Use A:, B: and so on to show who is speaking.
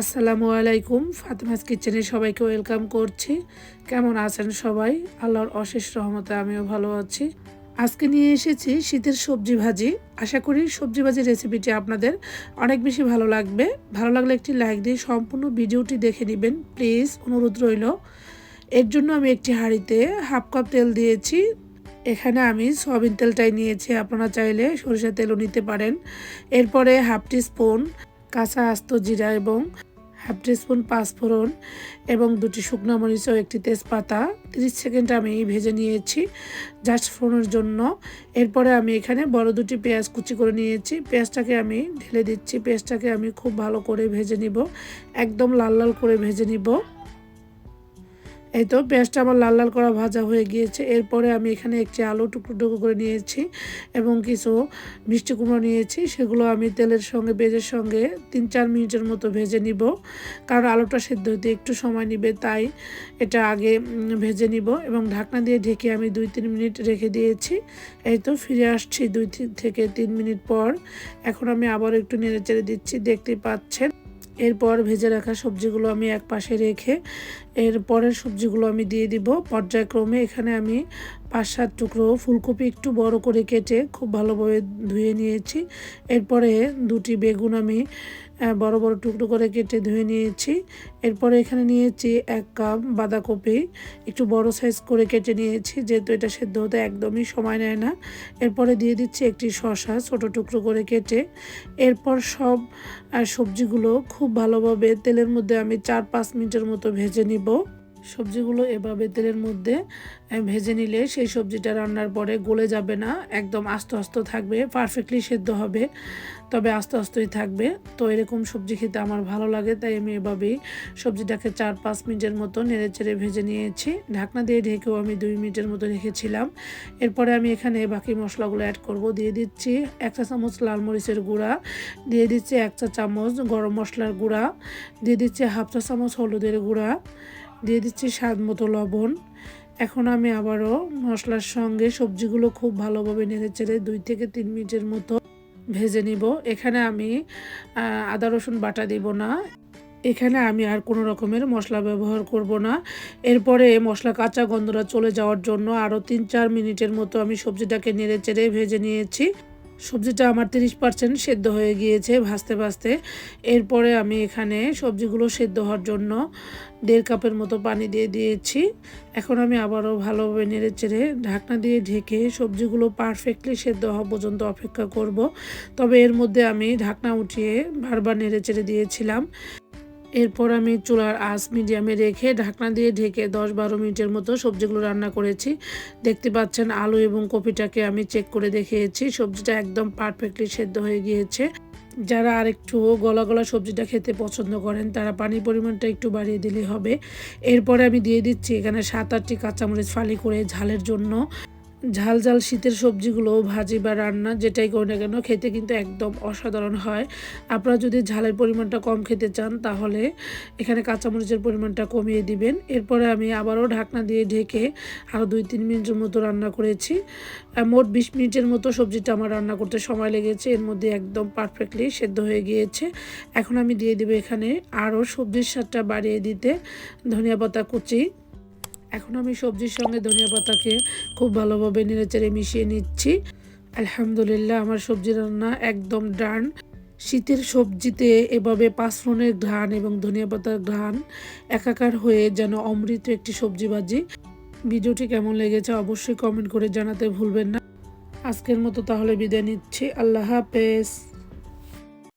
A: আসসালামু আলাইকুম, ফাতেমাস কিচেনে সবাইকে ওয়েলকাম করছি। কেমন আছেন সবাই? আল্লাহর অশেষ রহমতে আমিও ভালো আছি। আজকে নিয়ে এসেছি শীতের সবজি ভাজি। আশা করি সবজি ভাজি রেসিপিটি আপনাদের অনেক বেশি ভালো লাগবে। ভালো লাগলে একটি লাইক দিয়ে সম্পূর্ণ ভিডিওটি দেখে নেবেন। প্লিজ, অনুরোধ রইল। এর জন্য আমি একটি হাঁড়িতে হাফ কাপ তেল দিয়েছি। এখানে আমি সয়াবিন তেলটাই নিয়েছি। আপনারা চাইলে সরিষার তেলও নিতে পারেন। এরপরে হাফ টি স্পুন কাঁচা আস্ত জিরা এবং হাফ টিস্পুন পাঁচফোড়ন এবং দুটি শুকনো মরিচ ও একটি তেজপাতা। তিরিশ সেকেন্ড আমি ভেজে নিয়েছি জাস্ট ফোড়নের জন্য। এরপরে আমি এখানে বড় দুটি পেঁয়াজ কুচি করে নিয়েছি। পেঁয়াজটাকে আমি ঢেলে দিচ্ছি। পেঁয়াজটাকে আমি খুব ভালো করে ভেজে নিব। একদম লাল লাল করে ভেজে নিব। এই তো পেঁয়াজটা আমার লাল লাল করা ভাজা হয়ে গিয়েছে। এরপরে আমি এখানে একটি আলু টুকরো টুকরো করে নিয়েছি এবং কিছু মিষ্টি কুমড়ো নিয়েছি। সেগুলো আমি তেলের সঙ্গে, বেজের সঙ্গে তিন চার মিনিটের মতো ভেজে নিব। কারণ আলুটা সেদ্ধ হতে একটু সময় নিবে, তাই এটা আগে ভেজে নিব এবং ঢাকনা দিয়ে ঢেকে আমি দুই তিন মিনিট রেখে দিয়েছি। এই তো ফিরে আসছি দুই থেকে তিন মিনিট পর। এখন আমি আবার একটু নেড়ে চেড়ে দিচ্ছি দেখতেই পাচ্ছেন। এরপর ভেজে রাখা সবজিগুলো আমি এক পাশে রেখে এর পরের সবজিগুলো আমি দিয়ে দিব। পর্যায়ক্রমে এখানে আমি পাঁচ সাত টুকরো, ফুলকপি একটু বড় করে কেটে খুব ভালোভাবে ধুয়ে নিয়েছি। এরপরে দুটি বেগুন আমি বড় বড় টুকরো করে কেটে ধুয়ে নিয়েছি। এরপরে এখানে নিয়েছি এক কাপ বাঁধাকপি, একটু বড় সাইজ করে কেটে নিয়েছি, যেহেতু এটা সেদ্ধ হতে একদমই সময় নেয় না। এরপরে দিয়ে দিচ্ছি একটি শশা ছোট টুকরো করে কেটে। এরপর সব সবজিগুলো খুব ভালোভাবে তেলের মধ্যে আমি চার পাঁচ মিনিটের মতো ভেজে নিব। সবজিগুলো এভাবে তেলের মধ্যে ভেজে নিলে সেই সবজিটা রান্নার পরে গলে যাবে না, একদম আস্তে আস্তে থাকবে পারফেক্টলি সেদ্ধ হবে, তবে আস্তে আস্তেই থাকবে। তো এরকম সবজি খেতে আমার ভালো লাগে, তাই আমি এভাবেই সবজিটাকে চার পাঁচ মিনিটের মতো নেড়ে চেড়ে ভেজে নিয়েছি। ঢাকনা দিয়ে ঢেকেও আমি দুই মিনিটের মতো রেখেছিলাম। এরপরে আমি এখানে বাকি মশলাগুলো অ্যাড করব, দিয়ে দিচ্ছি এক চা চামচ লাল মরিচের গুঁড়া, দিয়ে দিচ্ছি এক চা চামচ গরম মশলার গুঁড়া, দিয়ে দিচ্ছি হাফ চা চামচ হলুদের গুঁড়া দিয়ে দিচ্ছি স্বাদ মতো লবণ। এখন আমি আবারও মশলার সঙ্গে সবজিগুলো খুব ভালোভাবে নেড়ে চেড়ে দুই থেকে তিন মিনিটের মতো ভেজে নিব। এখানে আমি আদা, রসুন বাটা দিব না। এখানে আমি আর কোনো রকমের মশলা ব্যবহার করব না। এরপরে মশলা কাঁচা গন্ধটা চলে যাওয়ার জন্য আরও তিন চার মিনিটের মতো আমি সবজিটাকে নেড়ে চেড়ে ভেজে নিয়েছি। সবজিটা আমার তিরিশ পার্সেন্ট সেদ্ধ হয়ে গিয়েছে ভাজতে ভাজতে। এরপরে আমি এখানে সবজিগুলো সেদ্ধ হওয়ার জন্য দেড় কাপের মতো পানি দিয়ে দিয়েছি। এখন আমি আবারও ভালোভাবে নেড়ে চেড়ে ঢাকনা দিয়ে ঢেকে সবজিগুলো পারফেক্টলি সেদ্ধ হওয়া পর্যন্ত অপেক্ষা করব। তবে এর মধ্যে আমি ঢাকনা উঠিয়ে বারবার নেড়ে চেড়ে দিয়েছিলাম। এরপর আমি চুলার আঁচ মিডিয়ামে রেখে ঢাকনা দিয়ে ঢেকে দশ বারো মিনিটের মতো সবজিগুলো রান্না করেছি। দেখতে পাচ্ছেন আলু এবং কপিটাকে আমি চেক করে দেখিয়েছি। সবজিটা একদম পারফেক্টলি সেদ্ধ হয়ে গিয়েছে। যারা আর আরেকটু গলা গলা সবজিটা খেতে পছন্দ করেন, তারা পানির পরিমাণটা একটু বাড়িয়ে দিলে হবে। এরপরে আমি দিয়ে দিচ্ছি এখানে সাত আটটি কাঁচামরিচ ফালি করে ঝালের জন্য। ঝাল ঝাল শীতের সবজিগুলো, ভাজি বা রান্না, যেটাই করি না কেন, খেতে কিন্তু একদম অসাধারণ হয়। আপনারা যদি ঝালের পরিমাণটা কম খেতে চান, তাহলে এখানে কাঁচামরিচের পরিমাণটা কমিয়ে দিবেন। এরপরে আমি আবারও ঢাকনা দিয়ে ঢেকে আরও দুই তিন মিনিটের মতো রান্না করেছি। মোট বিশ মিনিটের মতো সবজিটা আমার রান্না করতে সময় লেগেছে। এর মধ্যে একদম পারফেক্টলি সেদ্ধ হয়ে গিয়েছে। এখন আমি দিয়ে দেবো এখানে আরও সবজির স্বাদটা বাড়িয়ে দিতে ধনিয়া পাতা কুচি এখন আমি সবজির সঙ্গে ধনিয়া পাতাকে খুব ভালোভাবে নেড়েচেড়ে মিশিয়ে নিচ্ছি। আলহামদুলিল্লাহ, আমার সবজি রান্না একদম ডান। শীতের সবজিতে এভাবে পাঁচফোড়নের ঘ্রাণ এবং ধনিয়া পাতার ঘ্রাণ একাকার হয়ে যেন অমৃত একটি সবজি ভাজি। ভিডিওটি কেমন লেগেছে অবশ্যই কমেন্ট করে জানাতে ভুলবেন না। আজকের মতো তাহলে বিদায় নিচ্ছি। আল্লাহ হাফেজ।